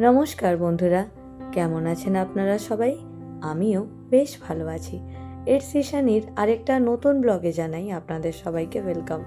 নমস্কার বন্ধুরা, কেমন আছেন আপনারা সবাই? আমিও বেশ ভালো আছি। এর সেশানির আরেকটা নতুন ব্লগে জানাই আপনাদের সবাইকে ওয়েলকাম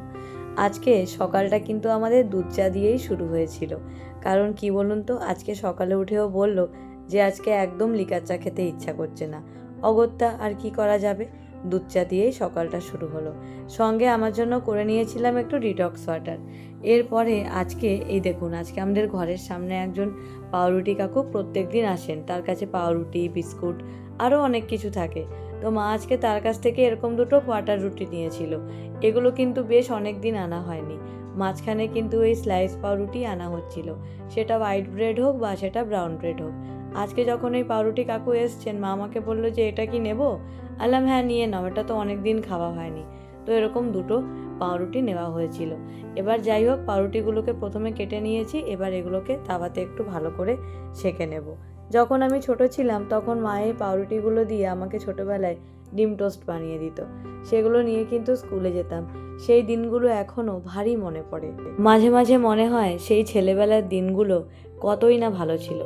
আজকে সকালটা কিন্তু আমাদের দুধ চা দিয়েই শুরু হয়েছিল। কারণ কি বলুন তো, আজকে সকালে উঠেও বলল যে, আজকে একদম লিকার চা খেতে ইচ্ছা করছে না। অগত্যা আর কি করা যাবে? দুধ চা দিয়েই সকালটা শুরু হলো। সঙ্গে আমার জন্য করে নিয়েছিলাম একটু ডিটক্স ওয়াটার। এরপরে আজকে, এই দেখুন, আজকে আমাদের ঘরের সামনে একজন পাউরুটি কাকু প্রত্যেক দিন আসেন। তার কাছে পাউরুটি, বিস্কুট, আরও অনেক কিছু থাকে। তো মা আজকে তার কাছ থেকে এরকম দুটো কোয়াটার রুটি নিয়েছিল। এগুলো কিন্তু বেশ অনেক দিন আনা হয়নি। মাঝখানে কিন্তু এই স্লাইস পাউরুটি আনা হচ্ছিল। সেটা হোয়াইট ব্রেড হোক বা সেটা ব্রাউন ব্রেড হোক। আজকে যখন এই পাউরুটি কাকু এসছেন, মা আমাকে বলল যে, এটা কি নেব? আলাম হ্যাঁ নিয়ে নাও, এটা তো অনেক দিন খাওয়া হয়নি। তো এরকম দুটো পাউরুটি নেওয়া হয়েছিল। এবার যাই হোক, পাউরুটিগুলোকে প্রথমে কেটে নিয়েছি, এবার এগুলোকে তাওয়াতে একটু ভালো করে সেঁকে নেব। যখন আমি ছোট ছিলাম, তখন মা এই পাউরুটিগুলো দিয়ে আমাকে ছোটোবেলায় ডিম টোস্ট বানিয়ে দিত। সেগুলো নিয়ে কিন্তু স্কুলে যেতাম। সেই দিনগুলো এখনও ভারী মনে পড়ে। মাঝে মাঝে মনে হয়, সেই ছেলেবেলার দিনগুলো কতই না ভালো ছিল।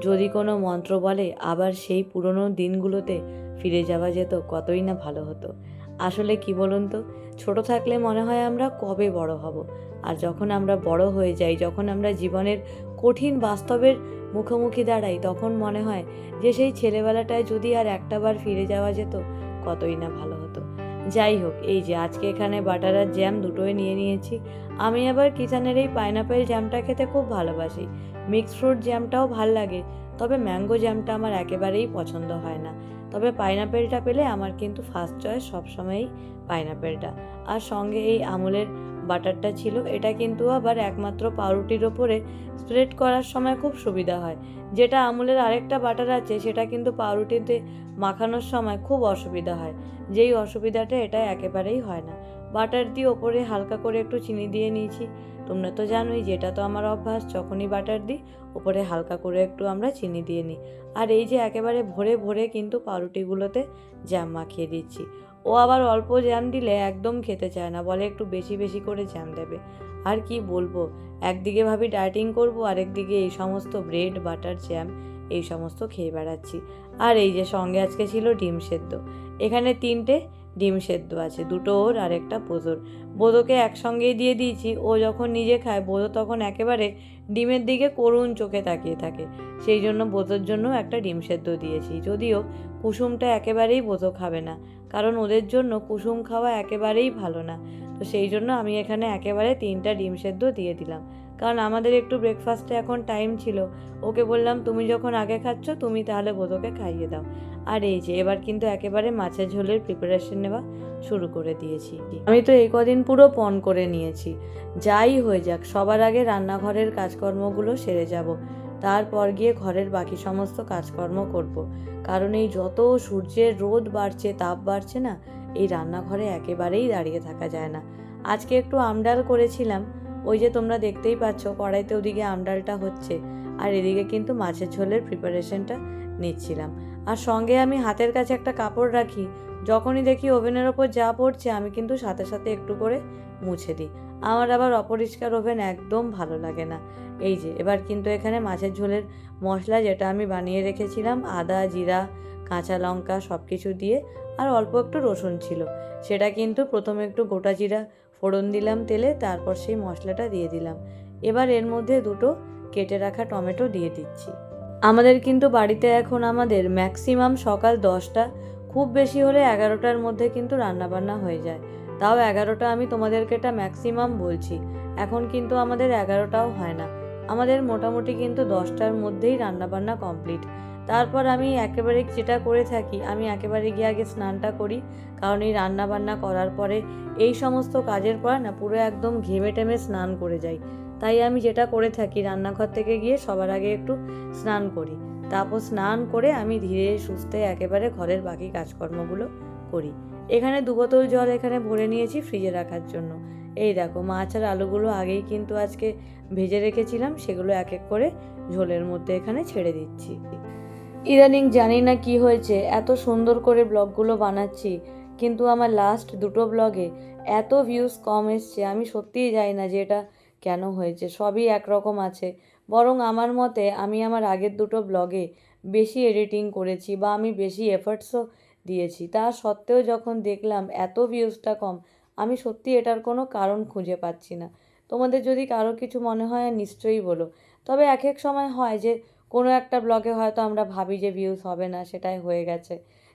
যদি কোনো মন্ত্র বলে, আবার সেই পুরনো দিনগুলোতে ফিরে যাওয়া যেত, কতই না ভালো হতো। আসলে কি বলুন তো, ছোট থাকলে মনে হয় আমরা কবে বড় হব? আর যখন আমরা বড় হয়ে যাই, যখন আমরা জীবনের কঠিন বাস্তবের মুখোমুখি দাঁড়াই, তখন মনে হয় যে সেই ছেলেবেলাটায় যদি আর একটাবার ফিরে যাওয়া যেত, কতই না ভালো হতো। যাই হোক, এই যে আজকে এখানে বাটার আর জ্যাম দুটোই নিয়ে নিয়েছি। আমি আবার কিষানের এই পাইনাপেল জ্যামটা খেতে খুব ভালোবাসি। মিক্সড ফ্রুট জ্যামটাও ভালো লাগে, তবে ম্যাঙ্গো জ্যামটা আমার একেবারেই পছন্দ হয় না। তবে পাইনাপেলটা পেলে আমার কিন্তু ফার্স্ট চয়েস সবসময়ই পাইনাপেলটা। আর সঙ্গে এই আমুলের বাটারটা ছিল, এটা কিন্তু আবার একমাত্র পাউরুটির ওপরে স্প্রেড করার সময় খুব সুবিধা হয়। যেটা আমুলের আরেকটা বাটার আছে, সেটা কিন্তু পাউরুটিতে মাখানোর সময় খুব অসুবিধা হয়। যেই অসুবিধাটা এটা একেবারেই হয় না। বাটার দিয়ে ওপরে হালকা করে একটু চিনি দিয়ে নিয়েছি। তোমরা তো জানোই, যেটা তো আমার অভ্যাস, যখনই বাটার দিই, ওপরে হালকা করে একটু আমরা চিনি দিয়ে নিই। আর এই যে একেবারে ভরে ভরে কিন্তু পাউরুটিগুলোতে জ্যাম মাখিয়ে দিচ্ছি। ও আবার অল্প জ্যাম দিলে একদম খেতে চায় না, বলে একটু বেশি বেশি করে জ্যাম দেবে। আর কি বলব, একদিকে ভাবি ডায়েটিং করব, আরেকদিকে এই সমস্ত ব্রেড বাটার জ্যাম এই সমস্ত খেয়ে বেড়াচ্ছি। আর এই যে সঙ্গে আজকে ছিল ডিম সেদ্ধ। এখানে তিনটে ডিম সেদ্ধ আছে, দুটো ওর আর একটা বোধোর বোধোকে একসঙ্গেই দিয়ে দিয়েছি, ও যখন নিজে খায় বোধো তখন একেবারে ডিমের দিকে করুণ চোখে তাকিয়ে থাকে। সেই জন্য বোধোর জন্য একটা ডিম সেদ্ধ দিয়েছি, যদিও কুসুমটা একেবারেই বোধো খাবে না। কারণ ওদের জন্য কুসুম খাওয়া একেবারেই ভালো না। তো সেই জন্য আমি এখানে একেবারে তিনটা ডিম সেদ্ধ দিয়ে দিলাম। কারণ আমাদের একটু ব্রেকফাস্টে এখন টাইম ছিল। ওকে বললাম, তুমি যখন আগে খাচ্ছ, তুমি তাহলে বোধকে খাইয়ে দাও। আর এই যে, এবার কিন্তু একেবারে মাছের ঝোলের প্রিপারেশন নেওয়া শুরু করে দিয়েছি। আমি তো এই কদিন পুরো পণ করে নিয়েছি। যাই হয়ে যাক, সবার আগে রান্নাঘরের কাজকর্মগুলো সেরে যাব। তারপর গিয়ে ঘরের বাকি সমস্ত কাজকর্ম করব। কারণ এই যত সূর্যের রোদ বাড়ছে, তাপ বাড়ছে না, এই রান্নাঘরে একেবারেই দাঁড়িয়ে থাকা যায় না। আজকে একটু আমডাল করেছিলাম। ওই যে তোমরা দেখতেই পাচ্ছ, কড়াইতে ওদিকে আমডালটা হচ্ছে। আর এদিকে কিন্তু মাছের ঝোলের প্রিপারেশনটা নিচ্ছিলাম। আর সঙ্গে আমি হাতের কাছে একটা কাপড় রাখি। যখনই দেখি ওভেনের ওপর যা পড়ছে, আমি কিন্তু সাথে সাথে একটু করে মুছে দিই। আমার আবার অপরিষ্কার ওভেন একদম ভালো লাগে না। এই যে, এবার কিন্তু এখানে মাছের ঝোলের মশলা যেটা আমি বানিয়ে রেখেছিলাম, আদা, জিরা, কাঁচা লঙ্কা সব কিছু দিয়ে, আর অল্প একটু রসুন ছিল। সেটা কিন্তু প্রথমে একটু গোটা জিরা ফোড়ন দিলাম তেলে, তারপর সেই মশলাটা দিয়ে দিলাম। এবার এর মধ্যে দুটো কেটে রাখা টমেটো দিয়ে দিচ্ছি। আমাদের কিন্তু বাড়িতে এখন আমাদের ম্যাক্সিমাম সকাল দশটা, খুব বেশি হলে এগারোটার মধ্যে কিন্তু রান্নাবান্না হয়ে যায়। তাও এগারোটা আমি তোমাদেরকে এটা ম্যাক্সিমাম বলছি। এখন কিন্তু আমাদের এগারোটাও হয় না। আমাদের মোটামুটি কিন্তু দশটার মধ্যেই রান্নাবান্না কমপ্লিট তারপর আমি একেবারে যেটা করে থাকি, আমি একেবারে গিয়ে আগে স্নানটা করি। কারণ এই রান্নাবান্না করার পরে এই সমস্ত কাজের পর না পুরো একদম ঘেমে টেমে স্নান করে যাই। তাই আমি যেটা করে থাকি, রান্নাঘর থেকে গিয়ে সবার আগে একটু স্নান করি। তারপর স্নান করে আমি ধীরে সুস্থে একেবারে ঘরের বাকি কাজকর্মগুলো করি। এখানে দু বোতল জল এখানে ভরে নিয়েছি ফ্রিজে রাখার জন্য। এই দেখো, মাছ আর আলুগুলো আগেই কিন্তু আজকে ভেজে রেখেছিলাম, সেগুলো এক এক করে ঝোলের মধ্যে এখানে ছেড়ে দিচ্ছি। ইদানিং জানি না কি হয়েছে, এত সুন্দর করে ব্লগগুলো বানাচ্ছি, কিন্তু আমার লাস্ট দুটো ব্লগে এত ভিউজ কম এসছে, আমি সত্যিই জানি না যে এটা কেন হয়েছে, সবই একরকম আছে। বরং আমার মতে, আমি আমার আগের দুটো ব্লগে বেশি এডিটিং করেছি বা আমি বেশি এফর্টসও দিয়েছি। তা সত্ত্বেও যখন দেখলাম এত ভিউজটা কম, আমি সত্যি এটার কোনো কারণ খুঁজে পাচ্ছি না। তোমাদের যদি কারও কিছু মনে হয় নিশ্চয়ই বলো। তবে এক এক সময় হয় যে, কোনো একটা ব্লগে হয়তো আমরা ভাবি যে ভিউজ হবে না, সেটাই হয়ে গেছে।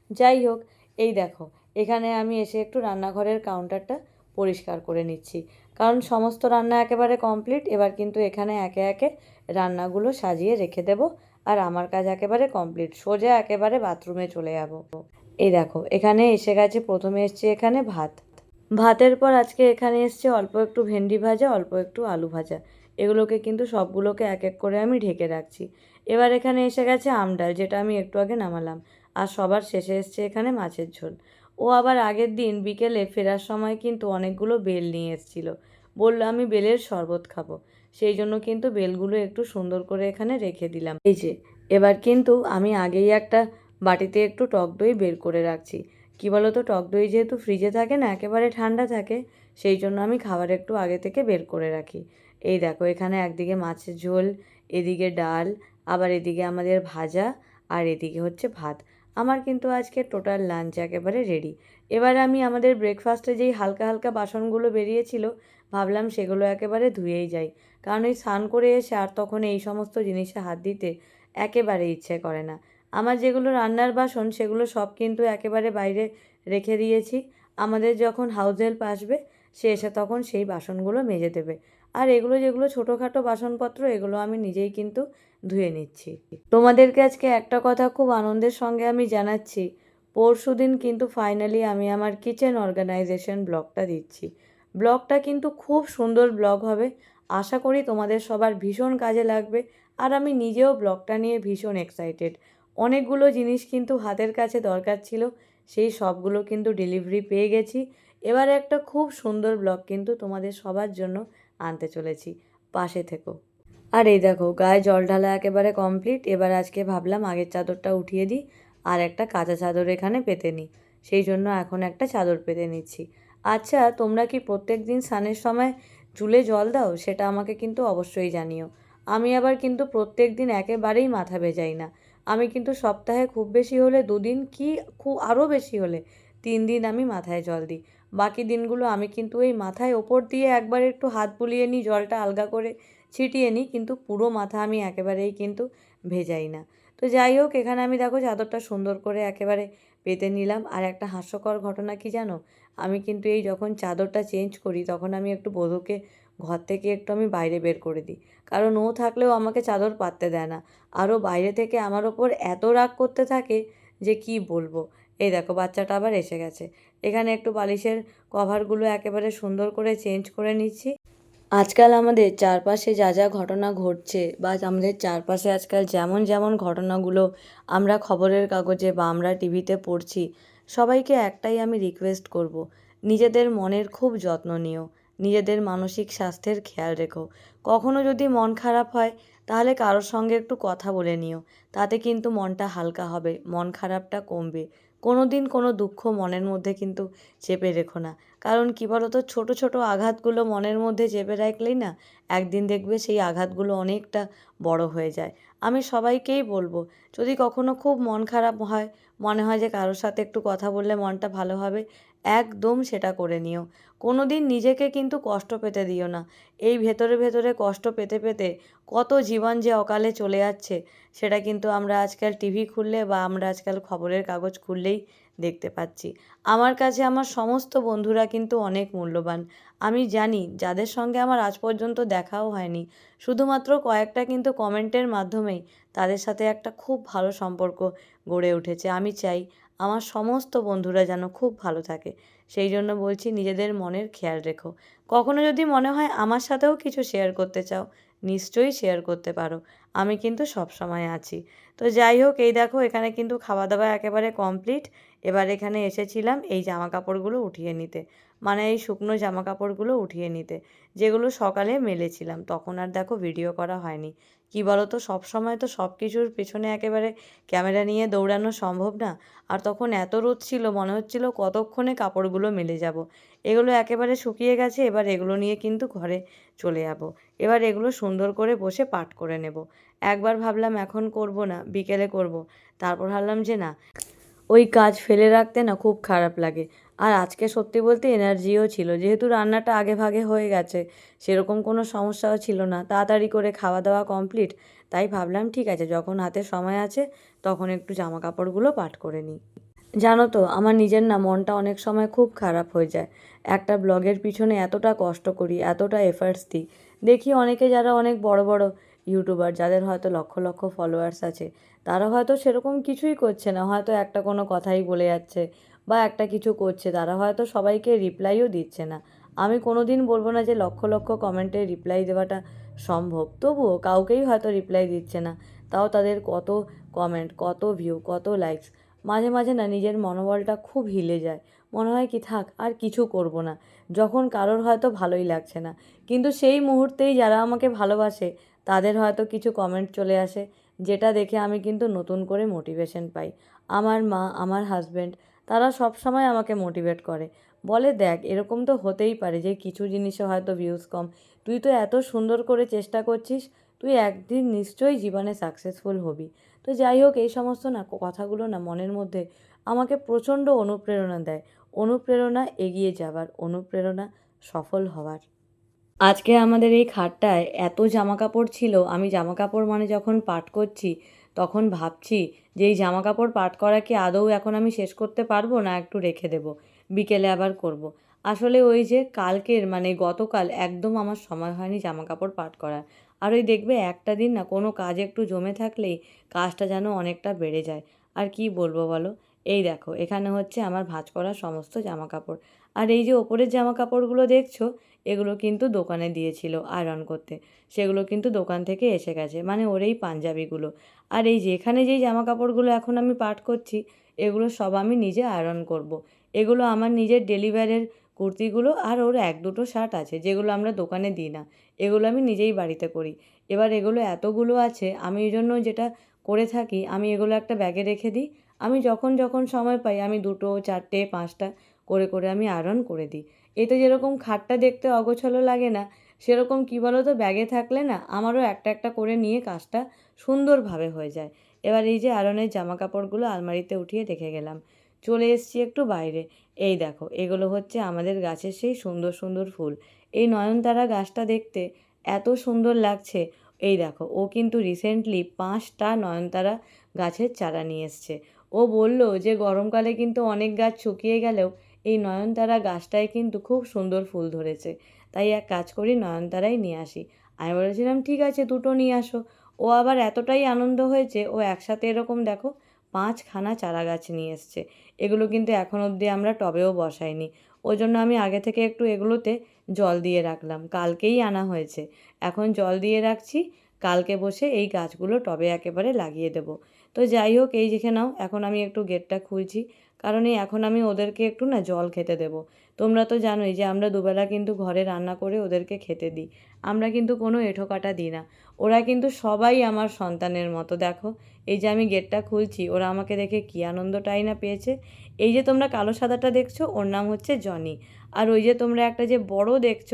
যাই হোক, এই দেখো, এখানে আমি এসে একটু রান্নাঘরের কাউন্টারটা পরিষ্কার করে নিচ্ছি। কারণ সমস্ত রান্না একেবারে কমপ্লিট এবার কিন্তু এখানে একে একে রান্নাগুলো সাজিয়ে রেখে দেব, আর আমার কাজ একেবারে কমপ্লিট সোজা একেবারে বাথরুমে চলে যাব। এই দেখো, এখানে এসে গেছে, প্রথমে এসছে এখানে ভাত। ভাতের পর আজকে এখানে এসছে অল্প একটু ভেন্ডি ভাজা, অল্প একটু আলু ভাজা। এগুলোকে কিন্তু সবগুলোকে এক এক করে আমি ঢেকে রাখছি। এবার এখানে এসে গেছে আমডাল যেটা আমি একটু আগে নামালাম। আর সবার শেষে এসছে এখানে মাছের ঝোল। ও আবার আগের দিন বিকেলে ফেরার সময় কিন্তু অনেকগুলো বেল নিয়ে এসেছিল। বলল, আমি বেলের শরবত খাব। সেই জন্য কিন্তু বেলগুলো একটু সুন্দর করে এখানে রেখে দিলাম। এই যে, এবার কিন্তু আমি আগেই একটা বাটিতে একটু টক দই বের করে রাখছি। কী বলো তো টক দই যেহেতু ফ্রিজে থাকে না, একেবারে ঠান্ডা থাকে, সেই জন্য আমি খাবার একটু আগে থেকে বের করে রাখি। এই দেখো, এখানে একদিকে মাছের ঝোল, এদিকে ডাল, আবার এদিকে আমাদের ভাজা, আর এদিকে হচ্ছে ভাত। আমার কিন্তু আজকে টোটাল লাঞ্চ একেবারে রেডি এবার আমি আমাদের ব্রেকফাস্টে যেই হালকা হালকা বাসনগুলো বেরিয়েছিল, ভাবলাম সেগুলো একেবারে ধুয়েই যাই। কারণ ওই স্নান করে এসে আর তখন এই সমস্ত জিনিসে হাত দিতে একেবারে ইচ্ছে করে না। আমার যেগুলো রান্নার বাসন, সেগুলো সব কিন্তু একেবারে বাইরে রেখে দিয়েছি। আমাদের যখন হাউস হেল্প আসবে, সে এসে তখন সেই বাসনগুলো মেজে দেবে। আর এগুলো যেগুলো ছোটোখাটো বাসনপত্র, এগুলো আমি নিজেই কিন্তু ধুয়ে নিচ্ছি। তোমাদেরকে আজকে একটা কথা খুব আনন্দের সঙ্গে আমি জানাচ্ছি। পরশু দিন কিন্তু ফাইনালি আমি আমার কিচেন অর্গানাইজেশন ব্লগটা দিচ্ছি। ব্লগটা কিন্তু খুব সুন্দর ব্লগ হবে। আশা করি তোমাদের সবার ভীষণ কাজে লাগবে। আর আমি নিজেও ব্লগটা নিয়ে ভীষণ এক্সাইটেড অনেকগুলো জিনিস কিন্তু হাতের কাছে দরকার ছিল, সেই সবগুলো কিন্তু ডেলিভারি পেয়ে গেছি। এবার একটা খুব সুন্দর ব্লগ কিন্তু তোমাদের সবার জন্য আনতে চলেছি, পাশে থেকো। আর এই দেখো, গায়ে জল ঢালা একেবারে কমপ্লিট এবার আজকে ভাবলাম আগের চাদরটা উঠিয়ে দিই, আর একটা কাঁচা চাদর এখানে পেতে নিই সেই জন্য এখন একটা চাদর পেতে নিচ্ছি। আচ্ছা তোমরা কি প্রত্যেক দিন স্নানের সময় চুলে জল দাও? সেটা আমাকে কিন্তু অবশ্যই জানিও। আমি আবার কিন্তু প্রত্যেক দিন একেবারেই মাথা ভেজাই না। আমি কিন্তু সপ্তাহে খুব বেশি হলে দুদিন কি খুব আরও বেশি হলে তিন দিন আমি মাথায় জল দিই। বাকি দিনগুলো আমি কিন্তু এই মাথায় ওপর দিয়ে একবার একটু হাত বুলিয়ে নিই, জলটা আলগা করে ছিটিয়ে নিই, কিন্তু পুরো মাথা আমি একেবারেই কিন্তু ভেজাই না। তো যাই হোক, এখানে আমি দেখো চাদরটা সুন্দর করে একেবারে পেতে নিলাম। আর একটা হাস্যকর ঘটনা কি জানো? আমি কিন্তু এই যখন চাদরটা চেঞ্জ করি, তখন আমি একটু বধূকে ঘর থেকে একটু আমি বাইরে বের করে দিই। কারণ ও থাকলেও আমাকে চাদর পাততে দেয় না। আরও বাইরে থেকে আমার ওপর এত রাগ করতে থাকে যে কি বলব? এই দেখো, বাচ্চাটা আবার এসে গেছে। এখানে একটু বালিশের কভারগুলো একেবারে সুন্দর করে চেঞ্জ করে নিচ্ছি। আজকাল আমাদের চারপাশে যা যা ঘটনা ঘটছে বা আমাদের চারপাশে আজকাল যেমন যেমন ঘটনাগুলো আমরা খবরের কাগজে বা আমরা টিভিতে পড়ছি, সবাইকে একটাই আমি রিকোয়েস্ট করব, নিজেদের মনের খুব যত্ন নিও। নিজেদের মানসিক স্বাস্থ্যের খেয়াল রেখো। কখনো যদি মন খারাপ হয়, তাহলে কারোর সঙ্গে একটু কথা বলে নিও। তাতে কিন্তু মনটা হালকা হবে, মন খারাপটা কমবে। কোনো দিন কোনো দুঃখ মনের মধ্যে কিন্তু চেপে রেখো না। কারণ কী বলো তো ছোটো ছোটো আঘাতগুলো মনের মধ্যে চেপে রাখলেই না একদিন দেখবে সেই আঘাতগুলো অনেকটা বড় হয়ে যায়। আমি সবাইকেই বলব, যদি কখনো খুব মন খারাপ হয়, মনে হয় যে কারোর সাথে একটু কথা বললে মনটা ভালো হবে, একদম সেটা করে নিও। কোনো দিন নিজেকে কিন্তু কষ্ট পেতে দিও না। এই ভেতরে ভেতরে কষ্ট পেতে পেতে কত জীবন যে অকালে চলে যাচ্ছে, সেটা কিন্তু আমরা আজকাল টিভি খুললে বা আমরা আজকাল খবরের কাগজ খুললেই দেখতে পাচ্ছি। আমার কাছে আমার সমস্ত বন্ধুরা কিন্তু অনেক মূল্যবান। আমি জানি যাদের সঙ্গে আমার আজ পর্যন্ত দেখাও হয়নি। শুধুমাত্র কয়েকটা কিন্তু কমেন্টের মাধ্যমেই তাদের সাথে একটা খুব ভালো সম্পর্ক গড়ে উঠেছে। আমি চাই আমার সমস্ত বন্ধুরা যেন খুব ভালো থাকে। সেই জন্য বলছি নিজেদের মনের খেয়াল রেখো। কখনো যদি মনে হয় আমার সাথেও কিছু শেয়ার করতে চাও, নিশ্চয়ই শেয়ার করতে পারো। আমি কিন্তু সব সময় আছি। তো যাই হোক, এই দেখো এখানে কিন্তু খাওয়া দাওয়া একেবারে কমপ্লিট এবার এখানে এসেছিলাম এই জামা কাপড়গুলো উঠিয়ে নিতে। মানে এই শুকনো জামা কাপড়গুলো উঠিয়ে নিতে, যেগুলো সকালে মেলেছিলাম। তখন আর দেখো ভিডিও করা হয়নি। কি বলো তো সবসময় তো সব কিছুর পেছনে একেবারে ক্যামেরা নিয়ে দৌড়ানো সম্ভব না। আর তখন এত রোদ ছিল, মনে হচ্ছিল কতক্ষণে কাপড়গুলো মেলে যাব। এগুলো একেবারে শুকিয়ে গেছে, এবার এগুলো নিয়ে কিন্তু ঘরে চলে যাব। এবার এগুলো সুন্দর করে বসে পাট করে নেব। একবার ভাবলাম এখন করব না, বিকেলে করব। তারপর ভাবলাম যে না ওই কাজ ফেলে রাখতে না খুব খারাপ লাগে। আর আজকে সত্যি বলতে এনার্জিও ছিল, যেহেতু রান্নাটা আগে ভাগে হয়ে গেছে, সেরকম কোনো সমস্যাও ছিল না। তাড়াতাড়ি করে খাওয়া দাওয়া কমপ্লিট, তাই ভাবলাম ঠিক আছে, যখন হাতে সময় আছে তখন একটু জামা কাপড়গুলো পাঠ করে নিই। জানো তো, আমার নিজের না মনটা অনেক সময় খুব খারাপ হয়ে যায়। একটা ব্লগের পিছনে এতটা কষ্ট করি, এতটা এফার্টস দিই। দেখি অনেকে যারা অনেক বড় বড় ইউটিউবার যাদের হয়তো লক্ষ লক্ষ ফলোয়ার্স আছে, তারা হয়তো সেরকম কিছুই করছে না। হয়তো একটা কোনো কথাই বলে যাচ্ছে বা একটা কিছু করছে, তারা হয়তো সবাইকে রিপ্লাইও দিচ্ছে না। আমি কোনো দিন বলব না যে লক্ষ লক্ষ কমেন্টে রিপ্লাই দেওয়াটা সম্ভব। তবুও কাউকেই হয়তো রিপ্লাই দিচ্ছে না। তাও তাদের কত কমেন্ট কত ভিউ কত লাইকস মাঝে মাঝে না নিজের মনোবলটা খুব হিলে যায়। মনে হয় কি, থাক, আর কিছু করব না। যখন কারোর হয়তো ভালোই লাগছে না। কিন্তু সেই মুহূর্তেই যারা আমাকে ভালোবাসে তাদের হয়তো কিছু কমেন্ট চলে আসে, যেটা দেখে আমি কিন্তু নতুন করে মোটিভেশন পাই। আমার মা, আমার হাজব্যান্ড তারা সব সময় আমাকে মোটিভেট করে। বলে, দেখ, এরকম তো হতেই পারে যে কিছু জিনিসে হয়তো ভিউজ কম। তুই তো এত সুন্দর করে চেষ্টা করছিস, তুই একদিন নিশ্চয়ই জীবনে সাকসেসফুল হবি। তো যাই হোক, এই সমস্ত না, কথাগুলো না মনের মধ্যে আমাকে প্রচণ্ড অনুপ্রেরণা দেয়। অনুপ্রেরণা এগিয়ে যাবার, অনুপ্রেরণা সফল হওয়ার। আজকে আমাদের এই খাটটায় এত জামা কাপড় ছিল, আমি জামা কাপড় মানে যখন পাট করছি, তখন ভাবছি যে এই জামা কাপড় পাট করা কি আদৌ এখন আমি শেষ করতে পারব না একটু রেখে দেবো? বিকেলে আবার করব। আসলে ওই যে কালকের মানে গতকাল একদম আমার সময় হয়নি জামা কাপড় পাট করার। আর ওই দেখবে একটা দিন না, কোনো কাজ একটু জমে থাকলেই কাজটা যেন অনেকটা বেড়ে যায়। আর কি বলব বলো? এই দেখো, এখানে হচ্ছে আমার ভাঁজ করা সমস্ত জামা কাপড় আর এই যে ওপরের জামা কাপড়গুলো দেখছ, এগুলো কিন্তু দোকানে দিয়েছিল আয়রন করতে। সেগুলো কিন্তু দোকান থেকে এসে গেছে মানে ওর এই পাঞ্জাবিগুলো। আর এই যেখানে যেই জামা কাপড়গুলো এখন আমি পাট করছি, এগুলো সব আমি নিজে আয়রন করব। এগুলো আমার নিজের ডেলিভারের কুর্তিগুলো আর ওর এক দুটো শার্ট আছে, যেগুলো আমরা দোকানে দিই না। এগুলো আমি নিজেই বাড়িতে করি। এবার এগুলো এতগুলো আছে, আমি এই জন্য যেটা করে থাকি, আমি এগুলো একটা ব্যাগে রেখে দিই। আমি যখন যখন সময় পাই, আমি দুটো, চারটে, পাঁচটা করে করে আমি আয়রন করে দিই। এতে যেরকম খাটটা দেখতে অগোছালো লাগে না, সেরকম কী বলো তো ব্যাগে থাকলে না আমারও একটা একটা করে নিয়ে কাজটা সুন্দরভাবে হয়ে যায়। এবার এই যে আয়রনের জামা কাপড়গুলো আলমারিতে উঠিয়ে রেখে গেলাম। চলে এসছি একটু বাইরে। এই দেখো, এগুলো হচ্ছে আমাদের গাছের সেই সুন্দর সুন্দর ফুল। এই নয়নতারা গাছটা দেখতে এত সুন্দর লাগছে। এই দেখো, ও কিন্তু রিসেন্টলি পাঁচটা নয়নতারা গাছের চারা নিয়ে এসছে। ও বলল যে গরমকালে কিন্তু অনেক গাছ শুকিয়ে গেলেও এই নয়নতারা গাছটায় কিন্তু খুব সুন্দর ফুল ধরেছে। তাই এক কাজ করি, নয়নতারাই নিয়ে আসি। আমি বলেছিলাম, ঠিক আছে, দুটো নিয়ে আসো। ও আবার এতটাই আনন্দ হয়েছে, ও একসাথে এরকম দেখো পাঁচখানা চারা গাছ নিয়ে এসছে। এগুলো কিন্তু এখন অবধি আমরা টবেও বসাইনি। ওই জন্য আমি আগে থেকে একটু এগুলোতে জল দিয়ে রাখলাম। কালকেই আনা হয়েছে। এখন জল দিয়ে রাখছি। কালকে বসে এই গাছগুলো টবে একেবারে লাগিয়ে দেব। তো যাই হোক, এই দেখে নাও, এখন আমি একটু গেটটা খুলছি। কারণ এই এখন আমি ওদেরকে একটু না জল খেতে দেবো। তোমরা তো জানোই যে আমরা দুবেলা কিন্তু ঘরে রান্না করে ওদেরকে খেতে দিই। আমরা কিন্তু কোনো এঁঠো কাটা দিই না। ওরা কিন্তু সবাই আমার সন্তানের মতো, দেখো। এই যে আমি গেটটা খুলছি, ওরা আমাকে দেখে কী আনন্দটাই না পেয়েছে। এই যে তোমরা কালো সাদাটা দেখছ, ওর নাম হচ্ছে জনি। আর ওই যে তোমরা একটা যে বড় দেখছ,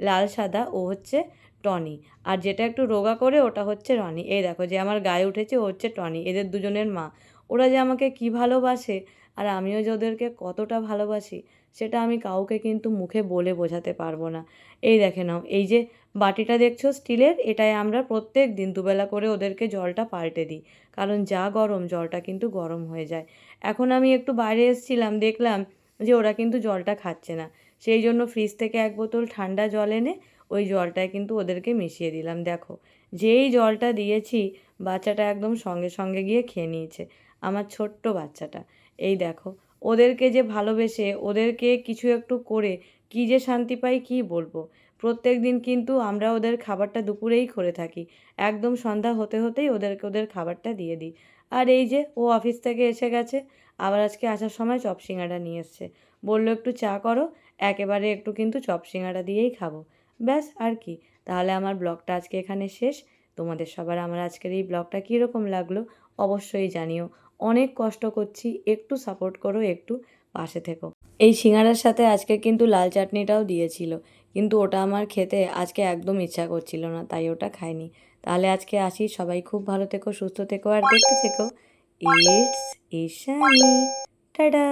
লাল সাদা, ও হচ্ছে টনি। আর যেটা একটু রোগা করে, ওটা হচ্ছে রনি। এই দেখো যে আমার গায়ে উঠেছে, ও হচ্ছে টনি, এদের দুজনের মা। ওরা যে আমাকে কী ভালোবাসে আর আমিও যে ওদেরকে কতটা ভালোবাসি, সেটা আমি কাউকে কিন্তু মুখে বলে বোঝাতে পারব না। এই দেখে নাও, এই যে বাটিটা দেখছ স্টিলের এটায় আমরা প্রত্যেক দিন দুবেলা করে ওদেরকে জলটা পাল্টে দিই। কারণ যা গরম, জলটা কিন্তু গরম হয়ে যায়। এখন আমি একটু বাইরে এসেছিলাম, দেখলাম যে ওরা কিন্তু জলটা খাচ্ছে না। সেই জন্য ফ্রিজ থেকে এক বোতল ঠান্ডা জল এনে ওই জলটায় কিন্তু ওদেরকে মিশিয়ে দিলাম। দেখো, যেই জলটা দিয়েছি বাচ্চাটা একদম সঙ্গে সঙ্গে গিয়ে খেয়ে নিয়েছে, আমার ছোট্ট বাচ্চাটা। এই দেখো, ওদেরকে যে ভালোবেসে, ওদেরকে কিছু একটু করে কী যে শান্তি পাই কী বলব? প্রত্যেক দিন কিন্তু আমরা ওদের খাবারটা দুপুরেই করে থাকি। একদম সন্ধ্যা হতে হতেই ওদেরকে ওদের খাবারটা দিয়ে দিই। আর এই যে ও অফিস থেকে এসে গেছে, আবার আজকে আসার সময় চপ নিয়ে এসছে। বলল, একটু চা করো, একেবারে একটু কিন্তু চপ দিয়েই খাব। ব্যাস, আর কি। তাহলে আমার ব্লগটা আজকে এখানে শেষ। তোমাদের সবার আমার আজকের এই ব্লগটা কীরকম লাগল অবশ্যই জানিও। অনেক কষ্ট করছি, একটু সাপোর্ট করো, একটু পাশে থেকো। এই সিঙ্গারার সাথে আজকে কিন্তু লাল চাটনিটাও দিয়েছিল, কিন্তু ওটা আমার খেতে আজকে একদম ইচ্ছা করছিল না, তাই ওটা খাইনি। তাহলে আজকে আসি, সবাই খুব ভালো থেকো, সুস্থ থেকো, আর দেখতে থেকো। It's Ishani tata